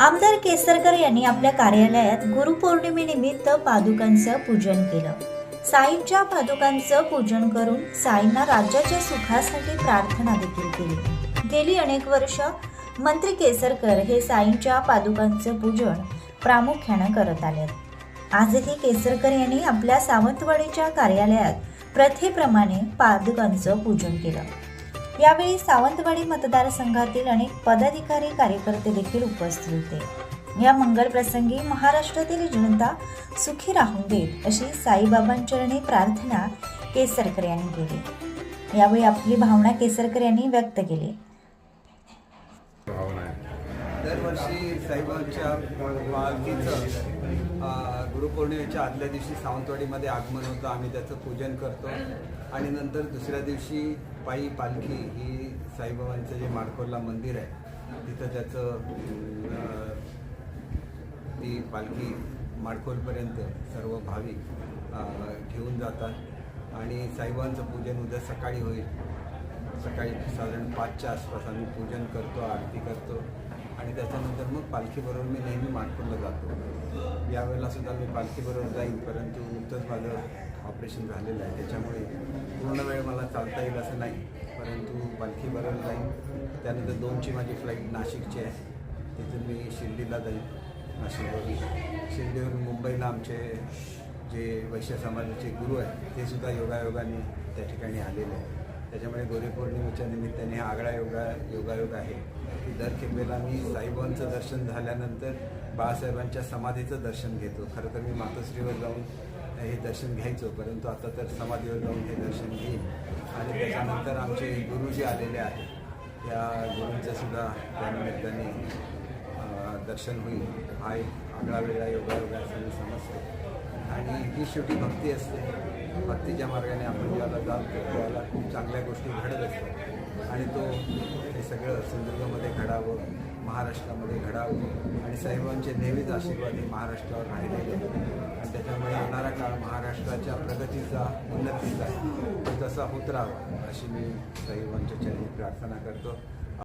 आमदार केसरकर यांनी आपल्या कार्यालयात गुरुपौर्णिमेनिमित्त पादुकांचं पूजन केलं. साईंच्या पादुकांचं पूजन करून साईंना राज्याच्या सुखासाठी प्रार्थना देखील केली. गेली अनेक वर्ष मंत्री केसरकर हे साईंच्या पादुकांचं पूजन प्रामुख्यानं करत आले आजही केसरकर यांनी आपल्या सावंतवाडीच्या कार्यालयात प्रथेप्रमाणे पादुकांचं पूजन केलं. यावेळी सावंतवाडी मतदारसंघातील अनेक पदाधिकारी कार्यकर्ते देखील उपस्थित होते. या मंगल प्रसंगी महाराष्ट्रातील जनता सुखी राहून देत अशी साईबाबांचरणी प्रार्थना केसरकर यांनी केली. यावेळी आपली भावना केसरकर यांनी व्यक्त केली. दरवर्षी साईबाबांच्या पालखीचं गुरुपौर्णिमेच्या आदल्या दिवशी सावंतवाडीमध्ये आगमन होतं. आम्ही त्याचं पूजन करतो. आणि नंतर दुसऱ्या दिवशी पायी पालखी ही साईबाबांचं जे माडकोलला मंदिर आहे तिथं त्याचं ती पालखी माडकोलपर्यंत सर्व भाविक घेऊन जातात. आणि साईबाबांचं पूजन उद्या सकाळी होईल. सकाळी साधारण पाचच्या आसपास आम्ही पूजन करतो आरती करतो. त्याच्यानंतर मग पालखीबरोबर मी नेहमी माटकुंडला जातो. यावेळेला सुद्धा मी पालखीबरोबर जाईन परंतु नुकतंच माझं ऑपरेशन झालेलं आहे. त्याच्यामुळे पूर्ण वेळ मला चालता येईल असं नाही. परंतु पालखीबरोबर जाईन. त्यानंतर दोनची माझी फ्लाईट नाशिकची आहे. तिथून मी शिर्डीला जाईन. नाशिकवरून. शिर्डीवरून मुंबईला आमचे जे वैश्य समाजाचे गुरु आहेत ते सुद्धा योगायोगाने त्या ठिकाणी आलेले आहेत. त्याच्यामुळे गुरुपौर्णिमेच्या निमित्ताने हा आगळा योगा योगायोग आहे. की दर किंबेला मी साईबाबांचं दर्शन झाल्यानंतर बाळासाहेबांच्या समाधीचं दर्शन घेतो. खरं तर मी मातोश्रीवर जाऊन हे दर्शन घ्यायचो परंतु आता तर समाधीवर जाऊन हे दर्शन घेईन. आणि त्याच्यानंतर आमचे गुरुजी आलेले आहेत. त्या गुरूंचं सुद्धा त्यानिमित्ताने दर्शन होईल. हा एक आगळा वेगळा योगायोग असं मी समजतो ही शेवटी भक्ती असते. भक्तीच्या मार्गाने आपण ज्याला जातो त्याला खूप चांगल्या गोष्टी घडत असतात. आणि तो हे सगळं सिंधुदुर्गमध्ये घडावं महाराष्ट्रामध्ये घडावं आणि साहेबांचे नेहमीच आशीर्वाद हे महाराष्ट्रावर राहिलेले आहेत. आणि त्याच्यामुळे येणारा काळ महाराष्ट्राच्या प्रगतीचा उन्नतीचा तसा होत राहावा अशी मी साहेबांच्या चरणी प्रार्थना करतो.